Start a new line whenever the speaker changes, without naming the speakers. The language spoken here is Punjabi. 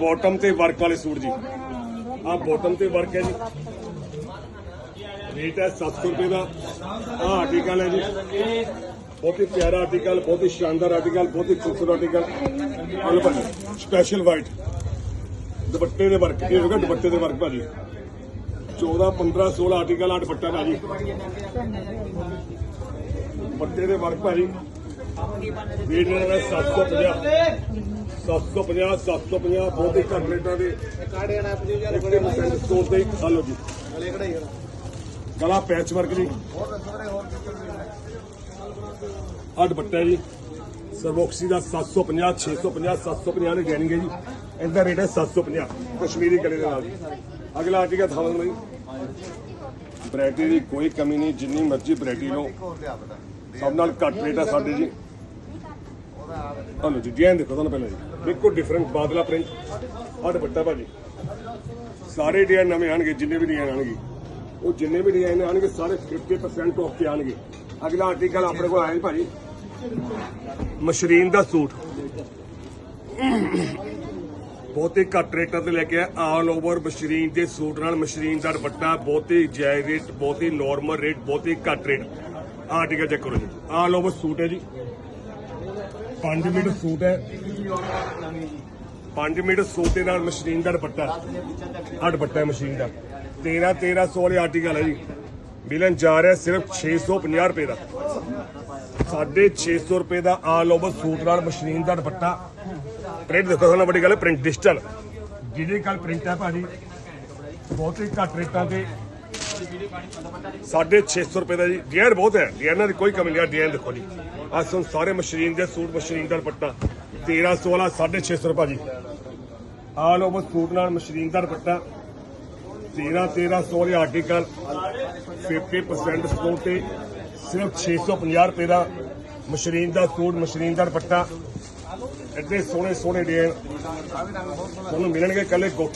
ਬਾਟਮ ਤੇ ਵਰਕ ਵਾਲੇ ਸੂਟ ਜੀ। ਆ ਬਾਟਮ ਤੇ ਵਰਕ ਹੈ ਜੀ। ਰੇਟ ਹੈ 700 ਰੁਪਏ ਦਾ। ਆ ਆਰਟੀਕਲ ਹੈ ਜੀ। ਬਹੁਤ ਹੀ ਪਿਆਰਾ ਆਰਟੀਕਲ ਬਹੁਤ ਹੀ ਸ਼ਾਨਦਾਰ ਆਰਟੀਕਲ ਬਹੁਤ ਹੀ ਖੂਬਸੂਰਤ ਆਰਟੀਕਲ ਆਲ ਸਪੈਸ਼ਲ ਵਾਈਟ ਦੁਪੱਟੇ ਦੇ ਵਰਕ, ਇਹ ਹੋਗਾ ਦੁਪੱਟੇ ਦੇ ਵਰਕ ਭਾਜੀ। 14 15 16 ਆਰਟੀਕਲ ਆ ਦੁਪੱਟਾ ਭਾਜੀ ਦੁਪੱਟੇ ਦੇ ਵਰਕ ਭਾਜੀ। ਰੇਟ ਇਹਨਾਂ ਦਾ 750 750 750 ਬਹੁਤ ਹੀ ਘੱਟ ਰੇਟਾਂ ਦੇ।
ਕਾੜੇ ਨਾ ਪਜੀ ਯਾਰ
1% ਸਟੋਰ ਤੇ ਹਲੋ ਜੀ।
ਗਲੇ ਕਢਾਈ ਵਾਲਾ
ਗਲਾ ਪੈਚ ਵਰਕ ਜੀ।
ਹੋਰ ਸੋਹਣੇ ਹੋਰ
ਆ ਦੁਪੱਟਾ ਜੀ। ਸਰਵੋਕਸੀ ਦਾ 750 650 750 ਦੇ ਡੈਨਿੰਗ ਹੈ ਜੀ। ਇਹਦਾ ਰੇਟ ਹੈ 750 ਕਸ਼ਮੀਰੀ ਗਲੇ ਦੇ ਨਾਲ ਅਗਲਾ ਆਰਟੀਕਲ ਥਾਵਨ ਲਈ ਵੈਰਾਈਟੀ ਦੀ ਕੋਈ ਕਮੀ ਨਹੀਂ ਜਿੰਨੀ ਮਰਜ਼ੀ ਵੈਰਾਈਟੀ ਲਓ। ਸਭ ਨਾਲ ਘੱਟ ਰੇਟ ਹੈ ਸਾਡੇ ਜੀ। ਹਲੋ ਜੀ ਡਿਜ਼ਾਈਨ ਦੇਖੋ ਤੁਹਾਨੂੰ ਪਹਿਲਾਂ ਜੀ। ਬਿਲਕੁਲ ਡਿਫਰੈਂਟ ਬਾਦਲਾ ਪ੍ਰਿੰਟ ਆ ਦੁਪੱਟਾ ਭਾਜੀ। ਸਾਰੇ ਡਿਜ਼ਾਈਨ ਨਵੇਂ ਆਣਗੇ ਜਿੰਨੇ ਵੀ ਡਿਜ਼ਾਈਨ ਆਣਗੇ ਉਹ ਜਿੰਨੇ ਵੀ ਡਿਜ਼ਾਈਨ ਆਣਗੇ ਸਾਰੇ 50% ਆਫ ਤੇ ਆਣਗੇ ਅਗਲਾ ਆਰਟੀਕਲ ਆਪਣੇ ਕੋਲ ਆਇਆ ਜੀ ਭਾਜੀ। ਮਸ਼ਰੀਨ ਦਾ ਸੂਟ। ਬਹੁਤ ਹੀ ਘੱਟ ਰੇਟਾਂ ਤੇ ਲੈ ਕੇ ਆਲ ਓਵਰ ਮਸ਼ਰੀਨ ਦੇ ਸੂਟ ਨਾਲ ਮਸ਼ਰੀਨ ਦਾ ਦੁਪੱਟਾ, ਬਹੁਤ ਹੀ ਜਾਇਜ਼ ਰੇਟ ਬਹੁਤ ਹੀ ਨਾਰਮਲ ਰੇਟ ਬਹੁਤ ਹੀ ਘੱਟ ਰੇਟ ਆਰਟੀਕਲ ਚੈੱਕ ਕਰੋ ਜੀ। ਆਲ ਓਵਰ ਸੂਟ ਹੈ ਜੀ। 5 ਮੀਟਰ ਸੂਟ ਹੈ। 5 ਮੀਟਰ ਸੂਟ ਦੇ ਨਾਲ ਮਸ਼ੀਨ ਦਾ ਦੁਪੱਟਾ ਆ ਦੁਪੱਟਾ ਹੈ ਮਸ਼ੀਨ ਦਾ। 13 1300 ਵਾਲੇ ਆਰਟੀਕਲ ਹੈ ਜੀ। ਮਿਲਣ ਜਾ ਰਿਹਾ ਸਿਰਫ 650 ਰੁਪਏ ਦਾ। 650 ਰੁਪਏ ਦਾ ਆਲ ਓਵਰ ਸੂਟ ਨਾਲ ਮਸ਼ੀਨ ਦਾ ਦੁਪੱਟਾ। ਪ੍ਰਿੰਟ ਦੇਖੋ ਸਾਨੂੰ ਵੱਡੀ ਗੱਲ ਪ੍ਰਿੰਟ ਡਿਜੀਟਲ ਜਿਹਦੇ ਕੱਲ ਪ੍ਰਿੰਟ ਹੈ ਭਾਜੀ। ਬਹੁਤ ਹੀ ਘੱਟ ਰੇਟਾਂ ਤੇ 650 ਰੁਪਏ ਦਾ ਜੀ। ਡਿਜ਼ਾਈਨ ਬਹੁਤ ਹੈ। ਡਿਜ਼ਾਈਨਾਂ ਦੀ ਕੋਈ ਕਮੀ ਨਹੀਂ। ਆ ਡਿਜ਼ਾਈਨ ਦੇਖੋ ਜੀ। ਆਹ ਸੁਣ, ਸਾਰੇ ਮਸ਼ੀਨ ਦੇ ਸੂਟ, ਮਸ਼ੀਨ ਦਾ ਦੁਪੱਟਾ। 1300 ਵਾਲਾ 650 ਰੁਪਏ ਜੀ। ਆਲ ਓਵਰ ਸੂਟ ਨਾਲ ਮਸ਼ੀਨ ਦਾ ਦੁਪੱਟਾ। 13 1300 ਵਾਲੇ ਆਰਟੀਕਲ 50% ਸਪੋਰਟ ਤੇ ਸਿਰਫ 650 ਰੁਪਏ ਦਾ ਮਸ਼ੀਨ ਦਾ ਸੂਟ, ਮਸ਼ੀਨ ਦਾ ਦੁਪੱਟਾ। ਐਡੇ ਸੋਹਣੇ ਸੋਹਣੇ ਡਿਜ਼ਾਈਨ ਤੁਹਾਨੂੰ ਮਿਲਣਗੇ ਕੱਲੇ ਗੋਠੀ।